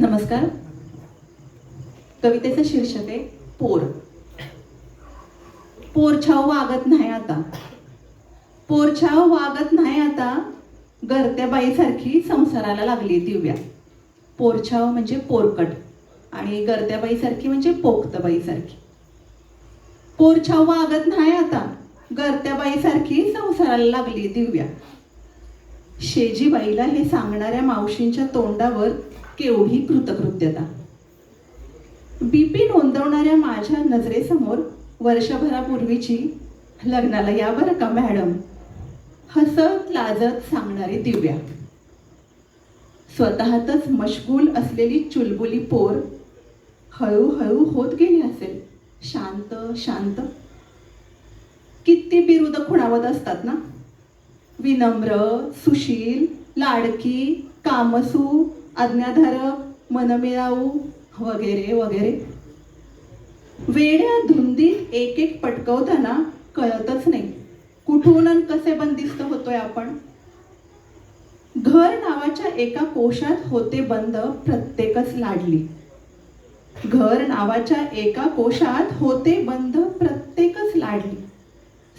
नमस्कार. कवितेचं शीर्षक आहे पोर. पोरछाव वागत नाही आता. पोरछाव वागत नाही आता. गरत्या बाईसारखी संसाराला लागली दिव्या. पोरछाव म्हणजे पोरकट आणि गरत्या बाईसारखी म्हणजे पोक्त बाईसारखी. पोरछाव वागत नाही आता. गरत्या बाईसारखी संसाराला लागली दिव्या. शेजीबाईला हे सांगणाऱ्या मावशींच्या तोंडावर केवढी कृतकृत्यता. बीपी नोंदवणाऱ्या माझ्या नजरेसमोर वर्षभरापूर्वीची लग्नाला या बरं का मॅडम? हसत लाजत सांगणारी दिव्या. स्वतःतच मशगूल असलेली चुलबुली पोर हळूहळू होत गेली असेल. शांत शांत. किती बिरुद खुणावत असतात ना? विनम्र सुशील लाडकी कामसू आज्ञाधारक मनमिळाऊ वगैरे वगैरे. वेड्या धुंदीत एक एक पटकवताना कळतच नाही. कुठून कसे बंदिस्त होतोय आपण? घर नावाच्या एका कोशात होते बंद प्रत्येकच लाडली. घर नावाच्या एका कोशात होते बंद प्रत्येकच लाडली.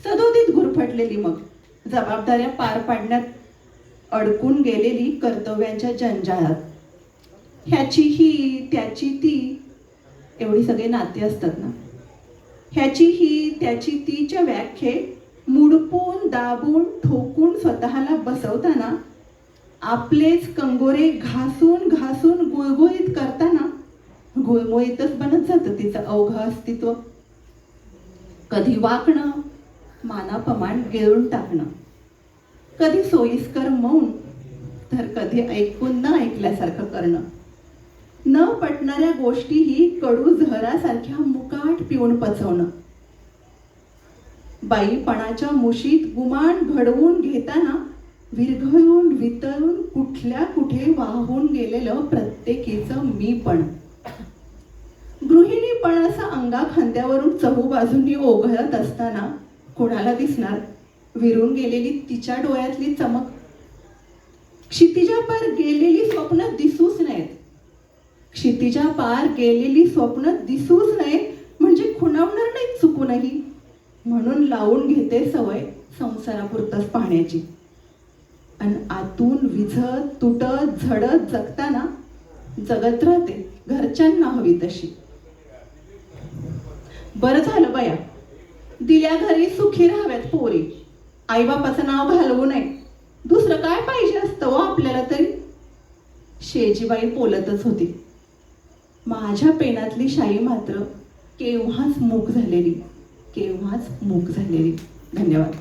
सदोदित गुरफटलेली मग. जबाबदाऱ्या पार पाडण्यात अडकून गेलेली कर्तव्यांच्या जंजाळात. ह्याची ही त्याची ती एवढी सगळे नाते असतात ना. ह्याची ही त्याची तीच्या व्याख्ये मुडपून दाबून ठोकून स्वतःला बसवताना आपलेच कंगोरे घासून घासून गुळगुळीत करताना गुळमुळीतच बनत जातं तिचं अवघ अस्तित्व. कधी वाकणं मानापमान गिळून टाकणं. कधी सोयीस्कर मौन तर कधी ऐकून न ऐकल्यासारखं करणं. न पटणाऱ्या गोष्टीही कडू झहरासारख्या मुकाट पिऊन पचवणं. बाईपणाच्या मुशीत गुमान घडवून घेताना विरघळून वितळून कुठल्या कुठे वाहून गेलेलं प्रत्येकीचं मी पण. गृहिणीपणाचा अंगा खांद्यावरून चहू बाजूंनी ओघळत असताना कोणाला दिसणार? विरून गेलेली तिच्या डोळ्यातली चमक. क्षितिजा पार गेलेली स्वप्न दिसूच नाहीत. क्षितिजा पार गेलेली स्वप्न दिसूच नाहीत म्हणजे खुणावणार नाही चुकूनही. म्हणून लावून घेते सवय संसारापुरतच पाहण्याची. आणि आतून विझत तुटत झडत जगताना जगत राहते घरच्यांना हवी तशी. बरं झालं बया. दिल्या घरी सुखी राहाव्यात पोरी. आईबापाचं नाव घालवू नये. दुसरं काय पाहिजे असतं हो आपल्याला तरी? शेजीबाई बोलतच होती. माझ्या पेनातली शाई मात्र केव्हाच मूक झालेली. केव्हाच मूक झालेली. धन्यवाद.